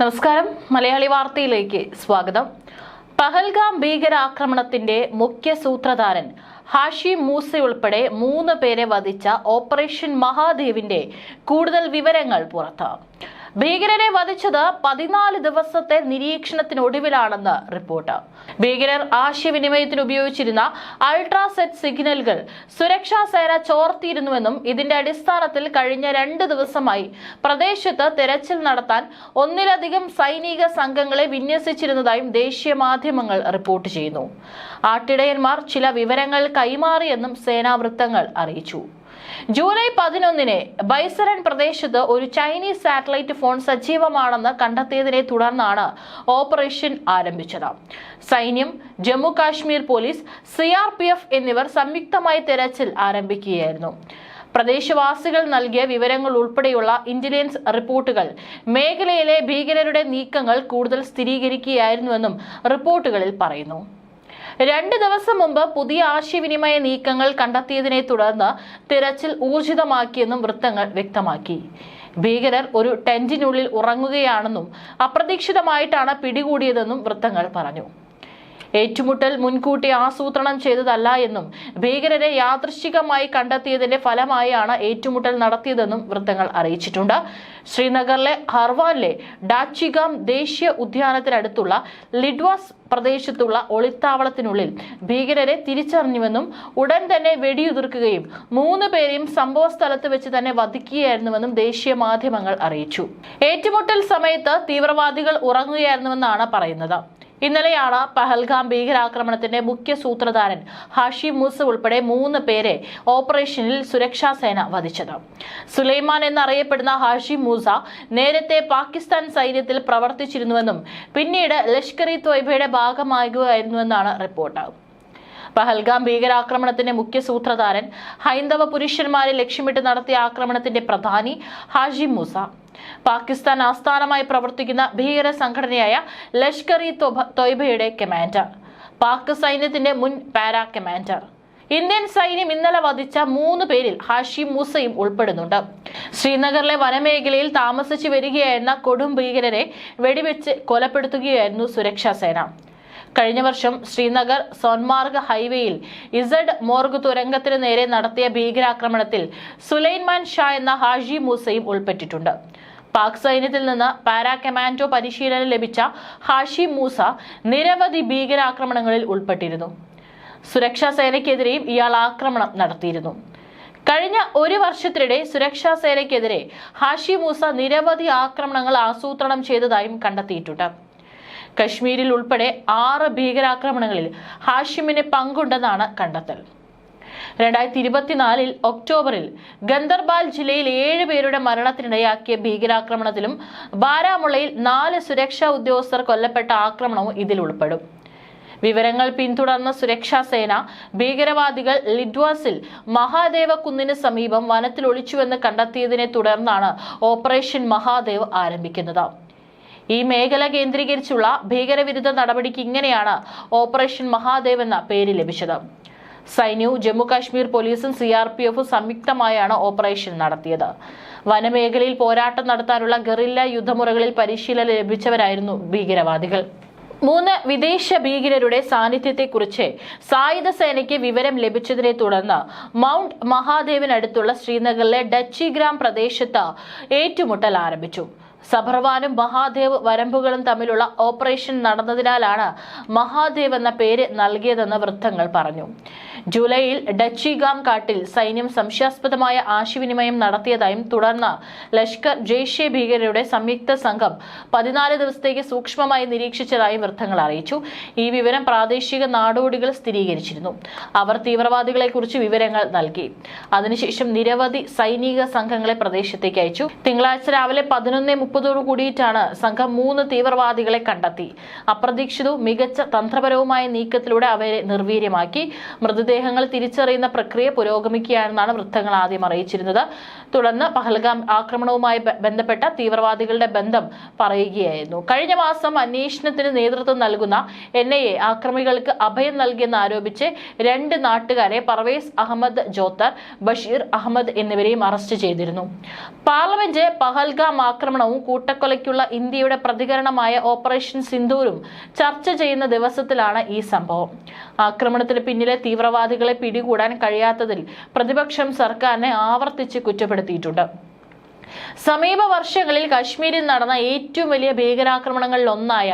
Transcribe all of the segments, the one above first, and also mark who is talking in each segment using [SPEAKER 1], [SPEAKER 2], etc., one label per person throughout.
[SPEAKER 1] നമസ്കാരം. മലയാളി വാർത്തയിലേക്ക് സ്വാഗതം. പഹൽഗാം ഭീകരാക്രമണത്തിന്റെ മുഖ്യ സൂത്രധാരൻ ഹാഷി മൂസ ഉൾപ്പെടെ മൂന്ന് പേരെ വധിച്ച ഓപ്പറേഷൻ മഹാദേവിന്റെ കൂടുതൽ വിവരങ്ങൾ പുറത്ത്. ഭീകരരെ വധിച്ചത് പതിനാല് ദിവസത്തെ നിരീക്ഷണത്തിനൊടുവിലാണെന്ന് റിപ്പോർട്ട്. ഭീകരർ ആശയവിനിമയത്തിന് ഉപയോഗിച്ചിരുന്ന അൾട്രാസെറ്റ് സിഗ്നലുകൾ സുരക്ഷാ സേന ചോർത്തിയിരുന്നുവെന്നും ഇതിന്റെ അടിസ്ഥാനത്തിൽ കഴിഞ്ഞ രണ്ട് ദിവസമായി പ്രദേശത്ത് തെരച്ചിൽ നടത്താൻ ഒന്നിലധികം സൈനിക സംഘങ്ങളെ വിന്യസിച്ചിരുന്നതായും ദേശീയ മാധ്യമങ്ങൾ റിപ്പോർട്ട് ചെയ്യുന്നു. ആട്ടിടയന്മാർ ചില വിവരങ്ങൾ കൈമാറിയെന്നും സേനാ വൃത്തങ്ങൾ അറിയിച്ചു. ജൂലൈ പതിനൊന്നിന് ബൈസറൻ പ്രദേശത്ത് ഒരു ചൈനീസ് സാറ്റലൈറ്റ് ഫോൺ സജീവമാണെന്ന് കണ്ടെത്തിയതിനെ തുടർന്നാണ് ഓപ്പറേഷൻ ആരംഭിച്ചത്. സൈന്യം ജമ്മു കാശ്മീർ പോലീസ് സി എന്നിവർ സംയുക്തമായി തെരച്ചിൽ ആരംഭിക്കുകയായിരുന്നു. പ്രദേശവാസികൾ നൽകിയ വിവരങ്ങൾ ഉൾപ്പെടെയുള്ള ഇന്റലിജൻസ് റിപ്പോർട്ടുകൾ മേഖലയിലെ ഭീകരരുടെ നീക്കങ്ങൾ കൂടുതൽ സ്ഥിരീകരിക്കുകയായിരുന്നുവെന്നും റിപ്പോർട്ടുകളിൽ പറയുന്നു. രണ്ട് ദിവസം മുമ്പ് പുതിയ ആശയവിനിമയ നീക്കങ്ങൾ കണ്ടെത്തിയതിനെ തുടർന്ന് തിരച്ചിൽ ഊർജിതമാക്കിയെന്നും വൃത്തങ്ങൾ വ്യക്തമാക്കി. ഭീകരർ ഒരു ടെന്റിനുള്ളിൽ ഉറങ്ങുകയാണെന്നും അപ്രതീക്ഷിതമായിട്ടാണ് പിടികൂടിയതെന്നും വൃത്തങ്ങൾ പറഞ്ഞു. ഏറ്റുമുട്ടൽ മുൻകൂട്ടി ആസൂത്രണം ചെയ്തതല്ല എന്നും ഭീകരരെ യാദൃശികമായി കണ്ടെത്തിയതിന്റെ ഫലമായാണ് ഏറ്റുമുട്ടൽ നടത്തിയതെന്നും വൃത്തങ്ങൾ അറിയിച്ചിട്ടുണ്ട്. ശ്രീനഗറിലെ ഹർവാനിലെ ഡാച്ചിഗാം ദേശീയ ഉദ്യാനത്തിനടുത്തുള്ള ലിഡ്വാസ് പ്രദേശത്തുള്ള ഒളിത്താവളത്തിനുള്ളിൽ ഭീകരരെ തിരിച്ചറിഞ്ഞുവെന്നും ഉടൻ തന്നെ വെടിയുതിർക്കുകയും മൂന്ന് പേരെയും സംഭവ സ്ഥലത്ത് വെച്ച് തന്നെ വധിക്കുകയായിരുന്നുവെന്നും ദേശീയ മാധ്യമങ്ങൾ അറിയിച്ചു. ഏറ്റുമുട്ടൽ സമയത്ത് തീവ്രവാദികൾ ഉറങ്ങുകയായിരുന്നുവെന്നാണ് പറയുന്നത്. ഇന്നലെയാണ് പഹൽഗാം ഭീകരാക്രമണത്തിന്റെ മുഖ്യ സൂത്രധാരൻ ഹാഷി മൂസ് ഉൾപ്പെടെ മൂന്ന് പേരെ ഓപ്പറേഷനിൽ സുരക്ഷാ സേന വധിച്ചത്. സുലൈമാൻ എന്നറിയപ്പെടുന്ന ഹാഷി മൂസ നേരത്തെ പാകിസ്ഥാൻ സൈന്യത്തിൽ പ്രവർത്തിച്ചിരുന്നുവെന്നും പിന്നീട് ലഷ്കർ ഇ ത്വയ്ബയുടെ ഭാഗമാകുകയായിരുന്നുവെന്നാണ് റിപ്പോർട്ട്. പഹൽഗാം ഭീകരാക്രമണത്തിന്റെ മുഖ്യ സൂത്രധാരൻ ഹൈന്ദവ പുരുഷന്മാരെ ലക്ഷ്യമിട്ട് നടത്തിയ ആക്രമണത്തിന്റെ പ്രധാനി ഹാജി മൂസ. പാകിസ്ഥാൻ ആസ്ഥാനമായി പ്രവർത്തിക്കുന്ന ഭീകര സംഘടനയായ ലഷ്കർ ഇ തൊയ്ബയുടെ കമാൻഡർ പാക് സൈന്യത്തിന്റെ മുൻ പാരാ കമാൻഡർ. ഇന്ത്യൻ സൈന്യം ഇന്നലെ വധിച്ച മൂന്ന് പേരിൽ ഹാഷിം മൂസയും ഉൾപ്പെടുന്നുണ്ട്. ശ്രീനഗറിലെ വനമേഖലയിൽ താമസിച്ചു വരികയായിരുന്ന കൊടും ഭീകരരെ വെടിവെച്ച് കൊലപ്പെടുത്തുകയായിരുന്നു സുരക്ഷാ സേന. കഴിഞ്ഞ വർഷം ശ്രീനഗർ സോൻമാർഗ് ഹൈവേയിൽ ഇസഡ് മോർഗ് തുരങ്കത്തിന് നേരെ നടത്തിയ ഭീകരാക്രമണത്തിൽ സുലൈൻമാൻ ഷാ എന്ന ഹാജി മൂസയും ഉൾപ്പെട്ടിട്ടുണ്ട്. പാക് സൈന്യത്തിൽ നിന്ന് പാരാ കമാൻഡോ പരിശീലനം ലഭിച്ച ഹാഷി മൂസ നിരവധി ഭീകരാക്രമണങ്ങളിൽ ഉൾപ്പെട്ടിരുന്നു. സുരക്ഷാ സേനയ്ക്കെതിരെയും ഇയാൾ ആക്രമണം നടത്തിയിരുന്നു. കഴിഞ്ഞ ഒരു വർഷത്തിനിടെ സുരക്ഷാ സേനയ്ക്കെതിരെ ഹാഷി മൂസ നിരവധി ആക്രമണങ്ങൾ ആസൂത്രണം ചെയ്തതായും കണ്ടെത്തിയിട്ടുണ്ട്. കശ്മീരിൽ ഉൾപ്പെടെ ആറ് ഭീകരാക്രമണങ്ങളിൽ ഹാഷിമിന് പങ്കുണ്ടെന്നാണ് കണ്ടെത്തൽ. രണ്ടായിരത്തി ഇരുപത്തിനാലിൽ ഒക്ടോബറിൽ ഗന്ദർബാൽ ജില്ലയിൽ ഏഴ് പേരുടെ മരണത്തിനിടയാക്കിയ ഭീകരാക്രമണത്തിലും ബാരാമുളയിൽ നാല് സുരക്ഷാ ഉദ്യോഗസ്ഥർ കൊല്ലപ്പെട്ട ആക്രമണവും ഇതിൽ ഉൾപ്പെടും. വിവരങ്ങൾ പിന്തുടർന്ന സുരക്ഷാ സേന ഭീകരവാദികൾ ലിഡ്വാസിൽ മഹാദേവ കുന്നിന് സമീപം വനത്തിൽ ഒളിച്ചുവെന്ന് കണ്ടെത്തിയതിനെ തുടർന്നാണ് ഓപ്പറേഷൻ മഹാദേവ് ആരംഭിക്കുന്നത്. ഈ മേഖല കേന്ദ്രീകരിച്ചുള്ള ഭീകരവിരുദ്ധ നടപടിക്ക് ഇങ്ങനെയാണ് ഓപ്പറേഷൻ മഹാദേവ് എന്ന പേര് ലഭിച്ചത്. സൈന്യവും ജമ്മു കാശ്മീർ പോലീസും സി ആർ പി എഫും സംയുക്തമായാണ് ഓപ്പറേഷൻ നടത്തിയത്. വനമേഖലയിൽ പോരാട്ടം നടത്താനുള്ള ഗറില്ല യുദ്ധമുറകളിൽ പരിശീലനം ലഭിച്ചവരായിരുന്നു ഭീകരവാദികൾ. മൂന്ന് വിദേശ ഭീകരരുടെ സാന്നിധ്യത്തെക്കുറിച്ച് സായുധ സേനയ്ക്ക് വിവരം ലഭിച്ചതിനെ തുടർന്ന് മൗണ്ട് മഹാദേവിനടുത്തുള്ള ശ്രീനഗറിലെ ഡച്ചിഗ്രാം പ്രദേശത്ത് ഏറ്റുമുട്ടൽ ആരംഭിച്ചു. സബർവാനും മഹാദേവ് വരമ്പുകളും തമ്മിലുള്ള ഓപ്പറേഷൻ നടന്നതിനാലാണ് മഹാദേവ് എന്ന പേര് നൽകിയതെന്ന് വൃത്തങ്ങൾ പറഞ്ഞു. ജൂലൈയിൽ ഡച്ചിഗാം കാട്ടിൽ സൈന്യം സംശയാസ്പദമായ ആശയവിനിമയം നടത്തിയതായും തുടർന്ന് ലഷ്കർ ജെയ്ഷെ ഭീകരരുടെ സംയുക്ത സംഘം പതിനാല് ദിവസത്തേക്ക് സൂക്ഷ്മമായി നിരീക്ഷിച്ചതായും വൃത്തങ്ങൾ അറിയിച്ചു. ഈ വിവരം പ്രാദേശിക നാടോടികൾ സ്ഥിരീകരിച്ചിരുന്നു. അവർ തീവ്രവാദികളെക്കുറിച്ച് വിവരങ്ങൾ നൽകി. അതിനുശേഷം നിരവധി സൈനിക സംഘങ്ങളെ പ്രദേശത്തേക്ക് അയച്ചു. തിങ്കളാഴ്ച രാവിലെ പതിനൊന്ന് മുപ്പതോടു കൂടിയിട്ടാണ് സംഘം മൂന്ന് തീവ്രവാദികളെ കണ്ടെത്തി. അപ്രതീക്ഷിതവും മികച്ച തന്ത്രപരവുമായ നീക്കത്തിലൂടെ അവരെ നിർവീര്യമാക്കി. മൃതദേഹം മൃതദേഹങ്ങൾ തിരിച്ചറിയുന്ന പ്രക്രിയ പുരോഗമിക്കുകയാണെന്നാണ് വൃത്തങ്ങൾ ആദ്യം അറിയിച്ചിരുന്നത്. തുടർന്ന് പഹൽഗാം ആക്രമണവുമായി ബന്ധപ്പെട്ട തീവ്രവാദികളുടെ ബന്ധം പറയുകയായിരുന്നു. കഴിഞ്ഞ മാസം അന്വേഷണത്തിന് നേതൃത്വം നൽകുന്ന എൻ ഐ എ ആക്രമികൾക്ക് അഭയം നൽകിയെന്ന് ആരോപിച്ച് രണ്ട് നാട്ടുകാരെ പർവേസ് അഹമ്മദ് ജോത്തർ ബഷീർ അഹമ്മദ് എന്നിവരെയും അറസ്റ്റ് ചെയ്തിരുന്നു. പാർലമെന്റ് പഹൽഗാം ആക്രമണവും കൂട്ടക്കൊലയ്ക്കുള്ള ഇന്ത്യയുടെ പ്രതികരണമായ ഓപ്പറേഷൻ സിന്ധൂരും ചർച്ച ചെയ്യുന്ന ദിവസത്തിലാണ് ഈ സംഭവം. ആക്രമണത്തിന് പിന്നിലെ തീവ്രവാദികളെ പിടികൂടാൻ കഴിയാത്തതിൽ പ്രതിപക്ഷം സർക്കാരിനെ ആവർത്തിച്ച് കുറ്റപ്പെടുത്തിയിട്ടുണ്ട് സമീപ വർഷങ്ങളിൽ കശ്മീരിൽ നടന്ന ഏറ്റവും വലിയ ഭീകരാക്രമണങ്ങളിൽ ഒന്നായ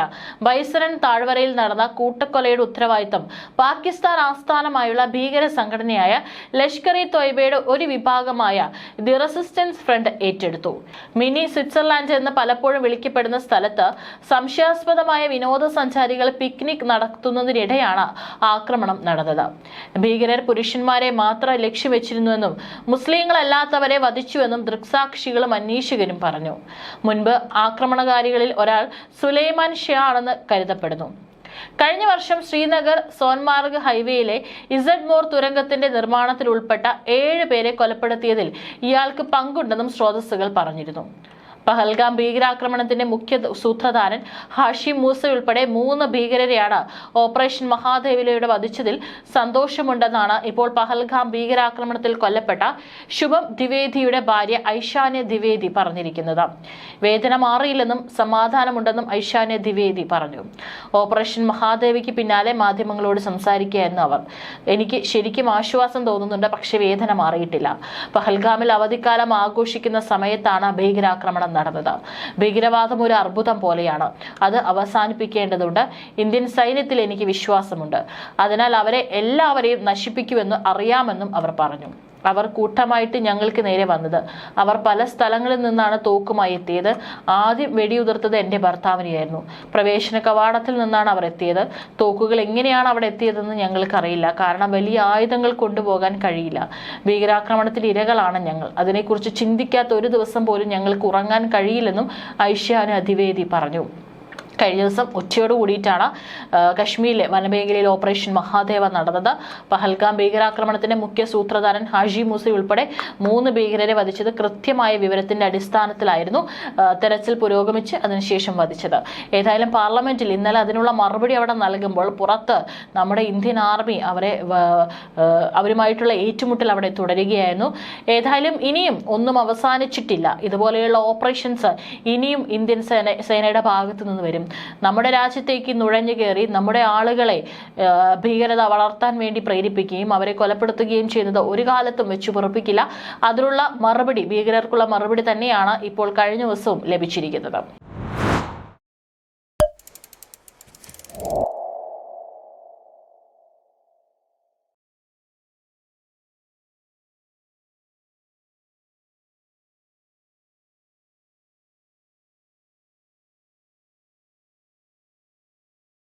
[SPEAKER 1] ബൈസരൻ താഴ്വരയിൽ നടന്ന കൂട്ടക്കൊലയുടെ ഉത്തരവാദിത്തം പാകിസ്ഥാൻ ആസ്ഥാനമായുള്ള ഭീകര സംഘടനയായ ലഷ്കർ ഇ തൊയ്ബയുടെ ഒരു വിഭാഗമായ ദി റെസിസ്റ്റൻസ് ഫ്രണ്ട് ഏറ്റെടുത്തു. മിനി സ്വിറ്റ്സർലാൻഡ് എന്ന് പലപ്പോഴും വിളിക്കപ്പെടുന്ന സ്ഥലത്ത് സംശയാസ്പദമായ വിനോദസഞ്ചാരികൾ പിക്നിക് നടത്തുന്നതിനിടെയാണ് ആക്രമണം നടന്നത്. ഭീകരർ പുരുഷന്മാരെ മാത്രം ലക്ഷ്യം വെച്ചിരുന്നുവെന്നും മുസ്ലിങ്ങളല്ലാത്തവരെ വധിച്ചുവെന്നും ദൃക്സാക്ഷികളും അന്വേഷകരും പറഞ്ഞു. മുൻപ് ആക്രമണകാരികളിൽ ഒരാൾ സുലൈമാൻ ഷാ ആണെന്ന് കരുതപ്പെടുന്നു. കഴിഞ്ഞ വർഷം ശ്രീനഗർ സോൻമാർഗ് ഹൈവേയിലെ ഇസഡ് മോർ തുരങ്കത്തിന്റെ നിർമ്മാണത്തിൽ ഉൾപ്പെട്ട ഏഴ് പേരെ കൊലപ്പെടുത്തിയതിൽ ഇയാൾക്ക് പങ്കുണ്ടെന്നും സ്രോതസ്സുകൾ പറഞ്ഞിരുന്നു. പഹൽഗാം ഭീകരാക്രമണത്തിന്റെ മുഖ്യ സൂത്രധാരൻ ഹാഷിം മൂസ ഉൾപ്പെടെ മൂന്ന് ഭീകരരെയാണ് ഓപ്പറേഷൻ മഹാദേവിലയുടെ വധിച്ചതിൽ സന്തോഷമുണ്ടെന്നാണ് ഇപ്പോൾ പഹൽഗാം ഭീകരാക്രമണത്തിൽ കൊല്ലപ്പെട്ട ശുഭം ദ്വിവേദിയുടെ ഭാര്യ ഐശാന്യ ദ്വിവേദി പറഞ്ഞിരിക്കുന്നത്. വേദന മാറിയില്ലെന്നും സമാധാനമുണ്ടെന്നും ഐശാന്യ ദ്വിവേദി പറഞ്ഞു. ഓപ്പറേഷൻ മഹാദേവിക്ക് പിന്നാലെ മാധ്യമങ്ങളോട് സംസാരിക്കുകയായിരുന്നു അവർ. എനിക്ക് ശരിക്കും ആശ്വാസം തോന്നുന്നുണ്ട് പക്ഷെ വേദന മാറിയിട്ടില്ല. പഹൽഗാമിൽ അവധിക്കാലം ആഘോഷിക്കുന്ന സമയത്താണ് ഭീകരാക്രമണം നടന്നത്. ഭീകരവാദം ഒരു അർബുദം പോലെയാണ്. അത് അവസാനിപ്പിക്കേണ്ടതുണ്ട്. ഇന്ത്യൻ സൈന്യത്തിൽ എനിക്ക് വിശ്വാസമുണ്ട്. അതിനാൽ അവരെ എല്ലാവരെയും നശിപ്പിക്കുമെന്ന് അറിയാമെന്നും അവർ പറഞ്ഞു. അവർ കൂട്ടമായിട്ട് ഞങ്ങൾക്ക് നേരെ വന്നത്. അവർ പല സ്ഥലങ്ങളിൽ നിന്നാണ് തോക്കുമായി എത്തിയത്. ആദ്യം വെടിയുതിർത്തത് എന്റെ ഭർത്താവിനെയായിരുന്നു. പ്രവേശന കവാടത്തിൽ നിന്നാണ് അവർ എത്തിയത്. തോക്കുകൾ എങ്ങനെയാണ് അവിടെ എത്തിയതെന്ന് ഞങ്ങൾക്കറിയില്ല. കാരണം വലിയ ആയുധങ്ങൾ കൊണ്ടുപോകാൻ കഴിയില്ല. ഭീകരാക്രമണത്തിൽ ഇരകളാണ് ഞങ്ങൾ. അതിനെക്കുറിച്ച് ചിന്തിക്കാത്ത ഒരു ദിവസം പോലും ഞങ്ങൾക്ക് ഉറങ്ങാൻ കഴിയില്ലെന്നും ഐഷ്യാന് അധിവേദി പറഞ്ഞു. കഴിഞ്ഞ ദിവസം ഉച്ചയോട് കൂടിയിട്ടാണ് കശ്മീരിലെ വനമേഖലയിൽ ഓപ്പറേഷൻ മഹാദേവ നടന്നത്. പഹൽഗാം ഭീകരാക്രമണത്തിന്റെ മുഖ്യ സൂത്രധാരൻ ഹാജി മൂസി ഉൾപ്പെടെ മൂന്ന് ഭീകരരെ വധിച്ചത് കൃത്യമായ വിവരത്തിന്റെ അടിസ്ഥാനത്തിലായിരുന്നു തെരച്ചിൽ പുരോഗമിച്ച് അതിനുശേഷം വധിച്ചത്. ഏതായാലും പാർലമെന്റിൽ ഇന്നലെ അതിനുള്ള മറുപടി അവിടെ നൽകുമ്പോൾ പുറത്ത് നമ്മുടെ ഇന്ത്യൻ ആർമി അവരെ അവരുമായിട്ടുള്ള ഏറ്റുമുട്ടൽ അവിടെ തുടരുകയായിരുന്നു. ഏതായാലും ഇനിയും ഒന്നും അവസാനിച്ചിട്ടില്ല. ഇതുപോലെയുള്ള ഓപ്പറേഷൻസ് ഇനിയും ഇന്ത്യൻ സേന സേനയുടെ ഭാഗത്തു നിന്ന് വരും. നമ്മുടെ രാജ്യത്തേക്ക് നുഴഞ്ഞു കയറി നമ്മുടെ ആളുകളെ ഭീകരത വളർത്താൻ വേണ്ടി പ്രേരിപ്പിക്കുകയും അവരെ കൊലപ്പെടുത്തുകയും ചെയ്യുന്നത് ഒരു കാലത്തും വെച്ചു പൊറപ്പിക്കില്ല. അതിനുള്ള മറുപടി ഭീകരർക്കുള്ള മറുപടി തന്നെയാണ് ഇപ്പോൾ കഴിഞ്ഞ ദിവസവും ലഭിച്ചിരിക്കുന്നത്.